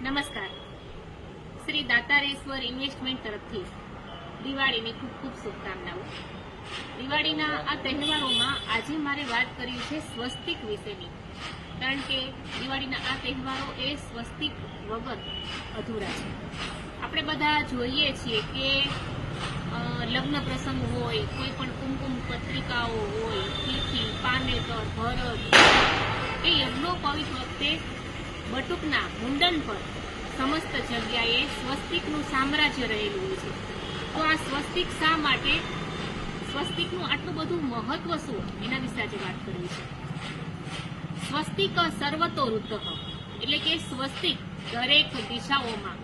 નમસ્કાર. શ્રી દાતારેશ્વર ઇન્વેસ્ટમેન્ટ તરફથી દિવાળીની ખૂબ ખૂબ શુભકામનાઓ. દિવાળીના આ તહેવારોમાં આજે મારે વાત કરવી છે સ્વસ્તિક વિશેની, કારણ કે દિવાળીના આ તહેવારો એ સ્વસ્તિક વગર અધૂરા છે. આપણે બધા જોઈએ છીએ કે લગ્ન પ્રસંગ હોય, કોઈ પણ કુમકુમ પત્રિકાઓ હોય, તિથિ, પાનેતર, ભરત, એ યજ્ઞોપવિત વખતે બટુકના મુંડન પર સમસ્ત જગ્યાએ સ્વસ્તિકનું સામ્રાજ્ય રહેલું હોય છે. તો આ સ્વસ્તિક શા માટે? સ્વસ્તિકનું આટલું બધું મહત્વ શું? એના વિશે આજે વાત કરવી છે. સ્વસ્તિક સર્વતો ઋત એટલે કે સ્વસ્તિક દરેક દિશાઓમાં,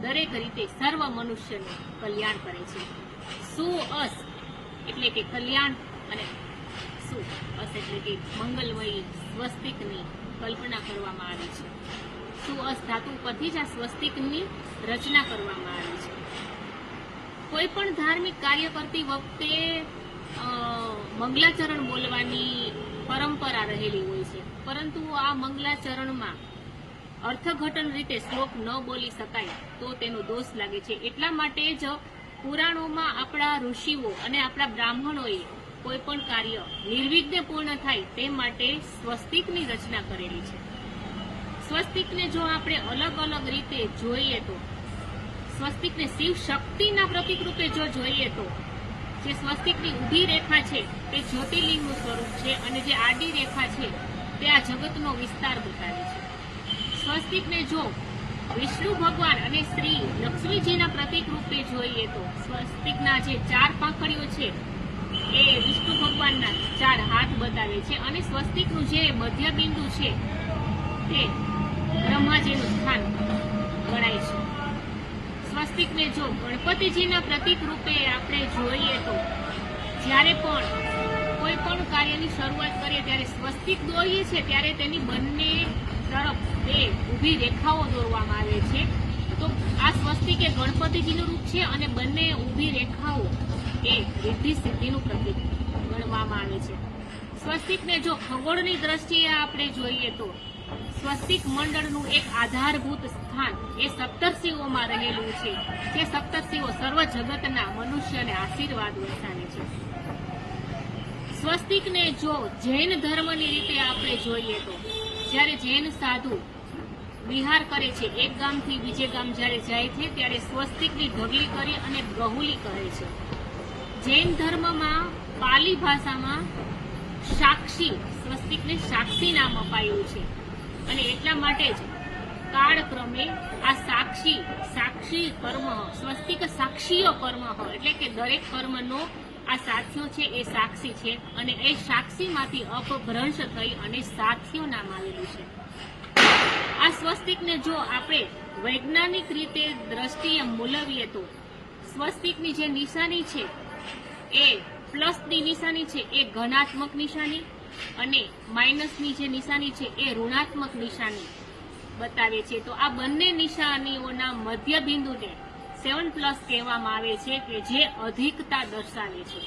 દરેક રીતે સર્વ મનુષ્યનું કલ્યાણ કરે છે. સુ અસ, એટલે કે કલ્યાણ, અને સુ અસ, એટલે કે મંગલમયી સ્વસ્તિકની કલ્પના કરવામાં આવી છે. સુ અસ ધાતુ પરથી જ આ સ્વસ્તિકની રચના કરવામાં આવી છે. કોઈ પણ ધાર્મિક કાર્ય કરતી વખતે મંગલાચરણ બોલવાની પરંપરા રહેલી હોય છે. પરંતુ આ મંગલાચરણમાં અર્થઘટન રીતે શ્લોક ન બોલી શકાય તો તેનો દોષ લાગે છે. એટલા માટે જ પુરાણોમાં આપણા ઋષિઓ અને આપણા બ્રાહ્મણોએ કોઈ પણ કાર્ય નિર્વિઘ્ને પૂર્ણ થાય તે માટે સ્વસ્તિકની રચના કરેલી છે. સ્વસ્તિકને જો આપણે અલગ અલગ રીતે જોઈએ તો, સ્વસ્તિકને શિવ શક્તિના પ્રતિક રૂપે જો જોઈએ તો, જે સ્વસ્તિકની ઊભી રેખા છે તે જ્યોતિર્લિંગનું સ્વરૂપ છે અને જે આડી રેખા છે તે આ જગતનો વિસ્તાર બતાવે છે. સ્વસ્તિકને જો વિષ્ણુ ભગવાન અને શ્રી લક્ષ્મીજીના પ્રતિક રૂપે જોઈએ તો, સ્વસ્તિકના જે ચાર પાંખડીઓ છે એ વિષ્ણુ ભગવાનના ચાર હાથ બતાવે છે અને સ્વસ્તિકનું જે મધ્ય બિંદુ છે, તે બ્રહ્માજીનું સ્થાન ગણાય છે. સ્વસ્તિકને જો ગણપતિજીના પ્રતિક રૂપે આપણે જોઈએ તો જ્યારે પણ કોઈ પણ કાર્યની શરૂઆત કરીએ, ત્યારે સ્વસ્તિક દોરીએ છીએ, ત્યારે તેની બંને તરફ બે ઊભી રેખાઓ દોરવામાં આવે છે. તો આ સ્વસ્તિક એ ગણપતિજીનું રૂપ છે અને બંને ઊભી રેખાઓ એ રિદ્ધિ સિદ્ધિનું પ્રતીક ગણવામાં આવે છે. સ્વસ્તિકને જો ખગોળની દ્રષ્ટિએ આપણે જોઈએ તો સ્વસ્તિક મંડળનું એક આધારભૂત સ્થાન એ સપ્તર્ષિઓમાં રહેલું છે, જે સપ્તર્ષિઓ સર્વ જગતના મનુષ્યને આશીર્વાદ વરસાવે છે. સ્વસ્તિકને જો જૈન ધર્મની રીતે આપણે જોઈએ તો જ્યારે જૈન સાધુ વિહાર કરે છે, એક ગામથી બીજે ગામ જ્યારે જાય છે, ત્યારે સ્વસ્તિકની ઢગલી કરી અને ગહુલી કરે છે. જૈન ધર્મમાં પાલી ભાષામાં સાક્ષી, સ્વસ્તિકને સાક્ષી નામ અપાયું છે. અને એટલા માટે જ કાળક્રમે આ સાક્ષી સાક્ષી કર્મ, સ્વસ્તિક સાક્ષીઓ કર્મ, એટલે કે દરેક કર્મનો આ સાથીઓ છે એ સાક્ષી છે અને એ સાક્ષીમાંથી અપભ્રંશ થઈ અને સાથીઓ નામ આવેલું છે. આ સ્વસ્તિકને જો આપણે વૈજ્ઞાનિક રીતે દ્રષ્ટિએ મૂલવીએ તો સ્વસ્તિકની જે નિશાની છે એ પ્લસની નિશાની છે, એ ઘનાત્મક નિશાની અને માઇનસની જે નિશાની છે, એ ઋણાત્મક નિશાની બતાવે છે. તો આ બંને નિશાનીઓના મધ્ય બિંદુને સેવન પ્લસ કહેવામાં આવે છે કે જે અધિકતા દર્શાવે છે.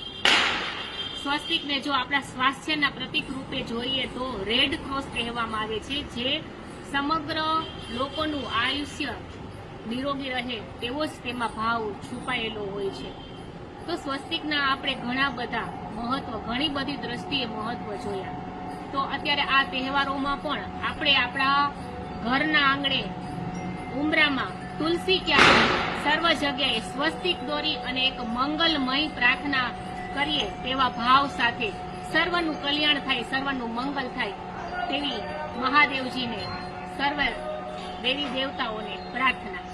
સ્વસ્તિકને જો આપણા સ્વાસ્થ્યના પ્રતિક રૂપે જોઈએ તો રેડ ક્રોસ કહેવામાં આવે છે, જે સમગ્ર લોકોનું આયુષ્ય નિરોગી રહે તેવો જ તેમાં ભાવ છુપાયેલો હોય છે. તો સ્વસ્તિકના આપણે ઘણા બધા મહત્વ, ઘણી બધી દ્રષ્ટિએ મહત્વ જોયા. તો અત્યારે આ તહેવારોમાં પણ આપણે આપણા ઘરના આંગણે, ઉમરામાં તુલસી ક્યાં સર્વ જગ્યાએ સ્વસ્તિક દોરી અને એક મંગલમય પ્રાર્થના કરીએ તેવા ભાવ સાથે સર્વનું કલ્યાણ થાય, સર્વનું મંગલ થાય તેવી મહાદેવજીને, સર્વ દેવી દેવતાઓને પ્રાર્થના.